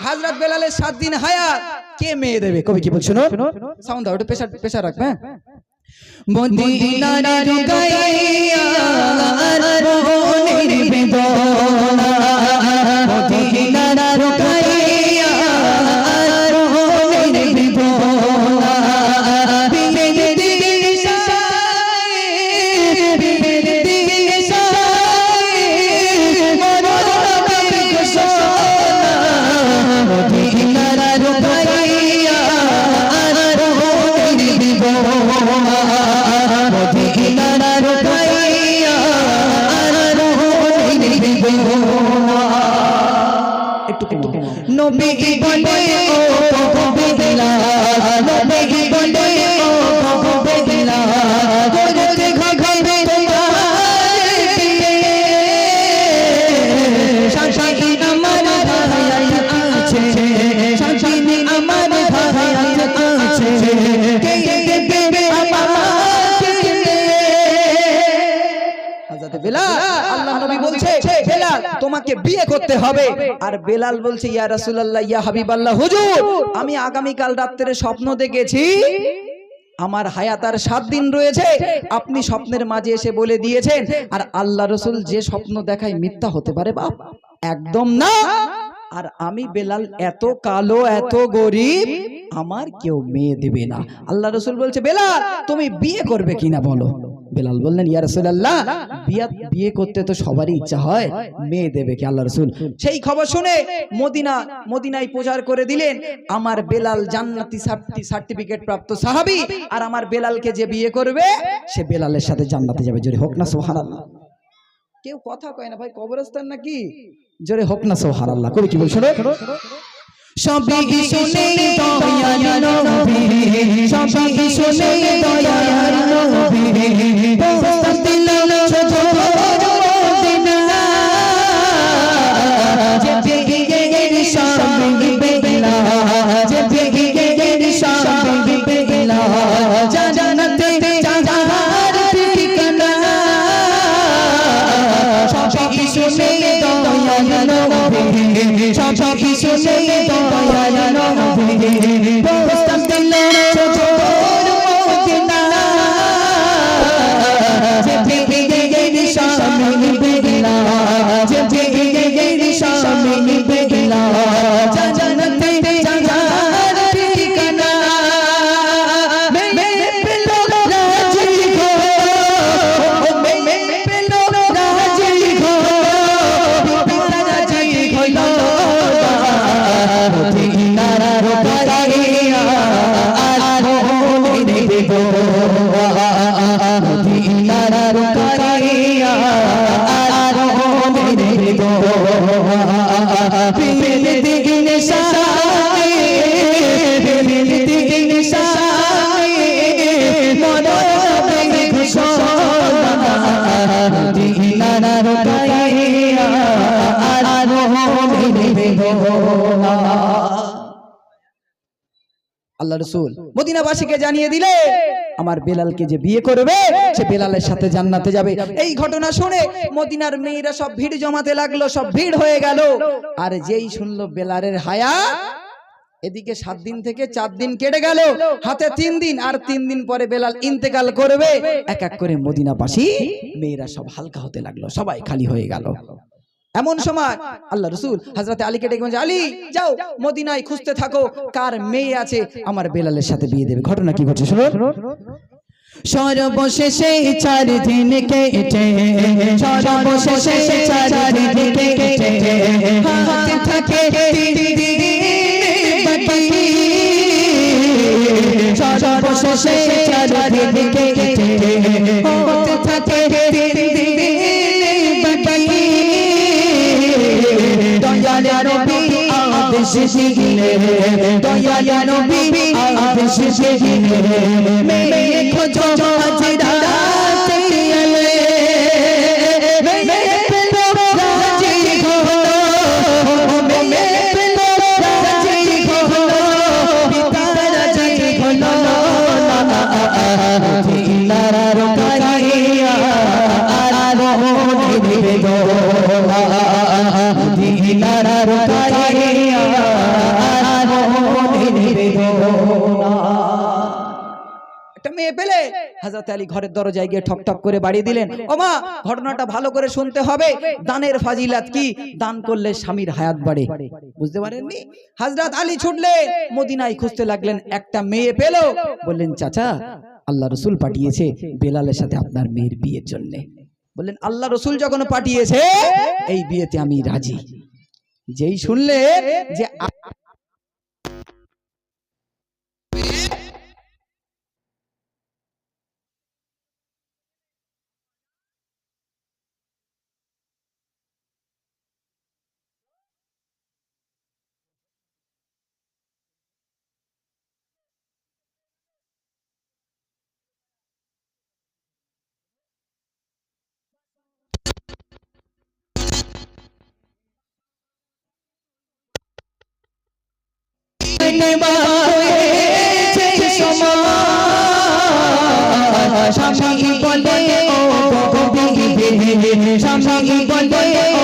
হাজরত বেলালে সাত দিন হায়াত কে মেয়ে দেবে? কবি কি বলছো সাউন্ড দাও একটু পেশা পেশা রাখবে হ্যাঁ? মদিনার রুকাইয়া মনের বেদনা। নবী বলে তোমাকে বিয়ে করতে হবে। আর বেলাল বলছে ইয়া রাসূলুল্লাহ ইয়া হাবিবাল্লাহ হুজুর আমি আগামী কাল রাত্রে স্বপ্ন দেখেছি। আমার হায়াত আর সাত দিন রয়েছে। আপনি স্বপ্নের মাঝে এসে বলে দিয়েছেন। আর আল্লাহ রসুল যে স্বপ্ন দেখায় মিথ্যা হতে পারে বাপ। একদম না। আর আমি বেলাল এত কালো এত গরিব আমার কেউ মেয়ে দেবে না। আল্লাহ রসুল বলছে বেলাল তুমি বিয়ে করবে কিনা বলো? বেলাল বললেন ইয়া রাসূলুল্লাহ বিয়ে বিয়ে করতে তো সবারই ইচ্ছা হয় মেয়ে দেবে কি আল্লাহ রসুল? সেই খবর শুনে মদিনা মদিনায় প্রচার করে দিলেন আমার বেলাল জান্নাতি সার্টিফিকেট প্রাপ্ত সাহাবী আর আমার বেলালকে যে বিয়ে করবে সে বেলালের সাথে জান্নাতে যাবে। জোরে হোক না সুবহানাল্লাহ। কেউ কথা কয় না ভাই কবরস্থান নাকি? জোরে হোক না সুবহানাল্লাহ। কবি কি বলছো রে সবই শুনে দয়াল নবী। সবই শুনে দয়াল নবী। দিল ছোট মদিনা। যে যে জানাতে যাওয়ার ঠিকানা। সবই শুনে দয়াল নবী। সবই শুনে দয়াল নবী রসুল। মদিনাবাসীকে জানিয়ে দিলে, আমার বেলালকে যে বিয়ে করবে, সে বেলালের সাথে জান্নাতে যাবে। এই ঘটনা শুনে মদিনার মেয়েরা সব ভিড় জমাতে লাগল, সব ভিড় হয়ে গেল। আর যেই শুনলো বেলালের হায়া, এদিকে সাত দিন থেকে চার দিন কেটে গেল, হাতে তিন দিন, আর তিন দিন পরে বেলাল ইন্তেকাল করবে। এক এক করে মদিনাবাসী মেয়েরা সব হালকা হতে লাগল, সবাই খালি হয়ে গেল। এমন সময় আল্লাহ রসুল হাজরতে আলীকে ডেকে বলছে, আলী যাও মদিনায় খুঁজতে থাকো কার মেয়ে আছে আমার বেলালের সাথে বিয়ে দেবে। ঘটনা কি ঘটছে শোনো সর্বশেষে চার দিন কেটে সর্বশেষে চার দিন কেটে হাতে থাকে সর্বশেষে চার দিন কেটে হাতে থাকে নবী আদেশ দিলে দয়াল নবী আদেশ দিলে মেয়ে খোঁজো হাজিরা তেলে মেয়ে হাজরত আলী ঘরের দরজায় গিয়ে ঠক ঠক করে বাড়ি দিলেন। ও মা ঘটনাটা ভালো করে শুনতে হবে। দানের ফাজিলাত কি? দান করলে স্বামীর হায়াত বাড়ে। বুঝতে পারেননি? হাজরত আলী ছুটলেন মদিনায় খুঁজতে লাগলেন, একটা মেয়ে পেল। বললেন, চাচা, আল্লাহ রসুল পাঠিয়েছে বেলালের সাথে আপনার মেয়ের বিয়ের জন্য। বললেন, আল্লাহ রসুল যখন পাঠিয়েছে, এই বিয়েতে আমি রাজি। যেই শুনলে যে আ- স্বামী বলে, ও স্বামী বলে, ও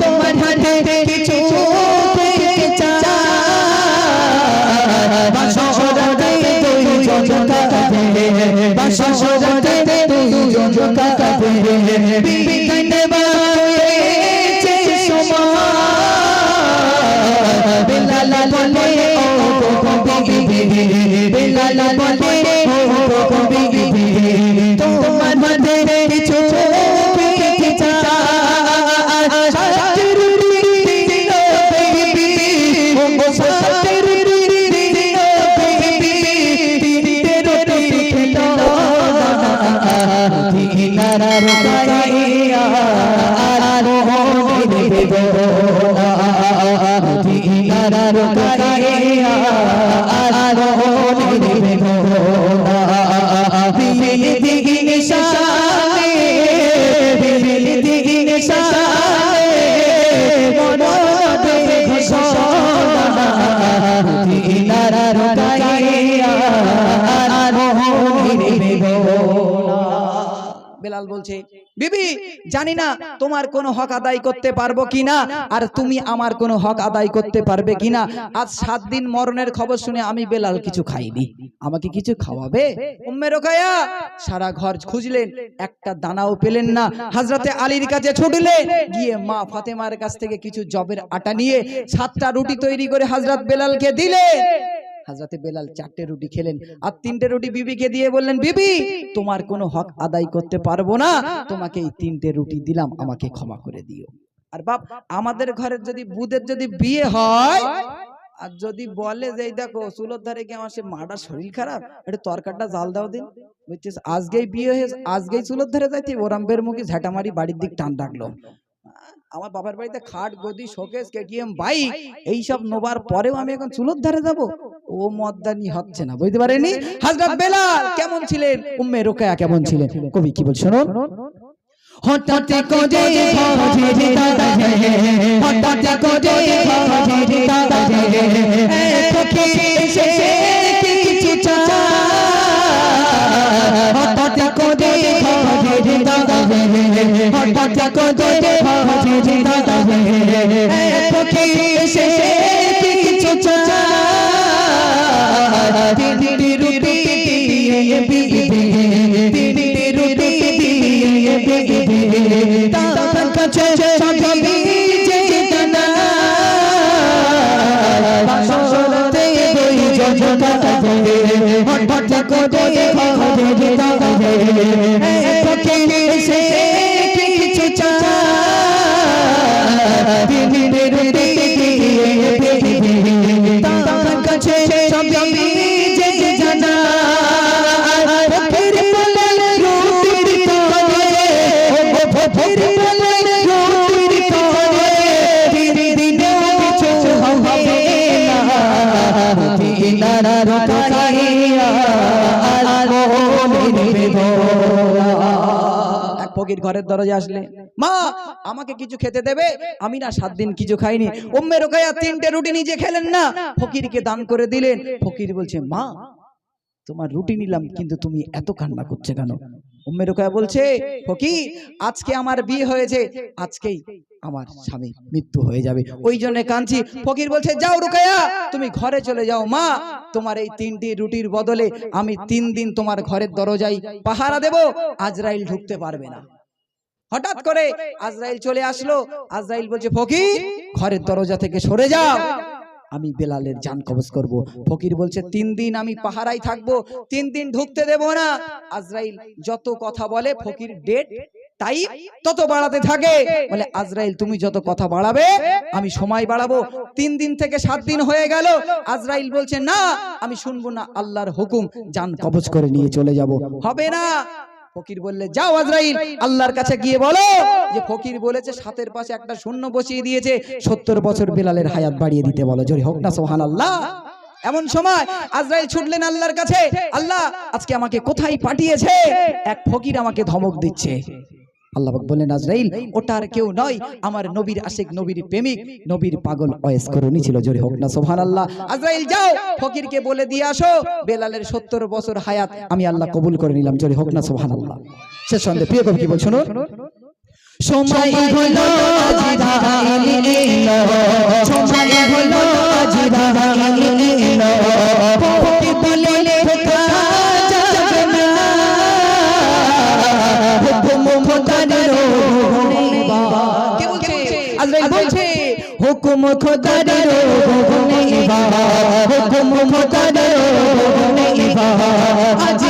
তোমার হাতে কিছু পেতে চাই। তুই তুই জজকাতে বিকানে বায়েছে বেলাল বলছে। বিবি জানি না তোমার কোনো হক আদায় করতে পারব কিনা? আর তুমি আমার কোনো হক আদায় করতে পারবে কিনা? আজ সাত দিন মরণের খবর শুনে আমি বেলাল কিছু খাইনি। আমাকে কিছু খাওয়াবে? উম্মে রোকায়া সারা ঘর খুঁজলেন একটা দানাও পেলেন না। হাজরাতে আলীর কাছে ছুটলেন গিয়ে মা ফাতেমার কাছ থেকে কিছু জবের আটা নিয়ে সাতটা রুটি তৈরি করে হাজরাত বেলালকে দিলে। হাজরাতে বেলাল চারটে রুটি খেলেন। আর তিনটে রুটি বিবিকে দিয়ে বললেন বিবি তোমার কোনো হক আদায় করতে পারব না। তোমাকে এই তিনটে রুটি দিলাম আমাকে ক্ষমা করে দিও। আর বাপ আমাদের ঘরের যদি বুধের যদি বিয়ে হয় আর যদি বলে যে দেখো চুলোর ধারে কি আমার সে মাটা শরীর খারাপ একটু তরকারটা জাল দাও দিন। বুঝছিস আজকেই বিয়ে হয়েছে আজকেই চুলোর ধারে যাইতে ওরাম্বের মুখে ঝাঁটামারি বাড়ির দিক টান ডাকলো আমার বাবার বাড়িতে খাট গদি শোকেস কেটিএম বাইক এইসব নোবার পরেও আমি এখন চুলোর ধারে যাব। ও মদ্দানি হচ্ছে না বুঝতে পারেনি? হাজরত বেলাল কেমন ছিলেন? উম্মে রোকেয়া কেমন ছিলেন? কবি কি বল শুনুন। হঠাৎ করে খোঁজে দাদা হঠাৎ করে খোঁজে দাদা তোকে এসে দাদা এক ফকির ঘরের দরজা আসলে মা আমাকে কিছু খেতে দেবে? আমি না সাত দিন কিছু খাইনি। উম্মে রোকায়া তিনটে রুটি নিজে খেলেন না? ফকিরকে দান করে দিলেন। ফকির বলছে মা তোমার রুটি নিলাম কিন্তু তুমি এত কান্না করছে কেন? উম্মে রোকায়া বলছে ফকির আজকে আমার বিয়ে হয়েছে। আজকেই আমার স্বামী মৃত্যু হয়ে যাবে। ওই জন্য কাঁদছি। ফকির বলছে যাও রুকায়া তুমি ঘরে চলে যাও মা। তোমার এই তিনটি রুটির বদলে আমি তিন দিন তোমার ঘরের দরজায় পাহারা দেব, আজরাইল ঢুকতে পারবে না। হঠাৎ করে আজরাইল চলে আসলো। আজরাইল বলছে, ফকির, ঘরের দরজা থেকে সরে যাও। আমি বেলালের জান কবজ করব। ফকির বলছে, তিন দিন আমি পাহারাই থাকব, তিন দিন ঢুকতে দেব না। আজরাইল যত কথা বলে, ফকির ডেট তাই তত বাড়াতে থাকে। বলে আজরাইল তুমি যত কথা বাড়াবে আমি সময় বাড়াবো। তিন দিন থেকে সাত দিন হয়ে গেল। আজরাইল বলছে না আমি শুনব না আল্লাহর হুকুম। জান কবজ করে নিয়ে চলে যাব। হবে না। ফকির বললে যাও আজরাইল আল্লাহর কাছে গিয়ে বলো। যে ফকির বলেছে সাতের পাশে একটা শূন্য বসিয়ে দিয়েছে সত্তর বছর বেলালের হায়াত বাড়িয়ে দিতে বলো। জোরে হোক না সোহান আল্লাহ এমন সময় আজরাইল ছুটলেন আল্লাহর কাছে আল্লাহ আজকে আমাকে কোথায় পাঠিয়েছে? এক ফকির আমাকে ধমক দিচ্ছে। আল্লাহ বললেন আজরাইল ওটা আর কেউ নয় আমার নবীর আশেক নবীর প্রেমিক নবীর পাগল অয়েস করুনি ছিল জোরে হোক না সোহান আল্লাহ আজরাইল যাও ফকিরকে বলে দিয়ে আসো বেলালের সত্তর বছর হায়াত আমি আল্লাহ কবুল করে নিলাম জোরে হোক না সোহান আল্লাহ সে সন্দেহ প্রিয় কবি কি বলছো সময় হলো হুকুম খোদার রোহনে হুকুম খোদার রোহনে আজরাইল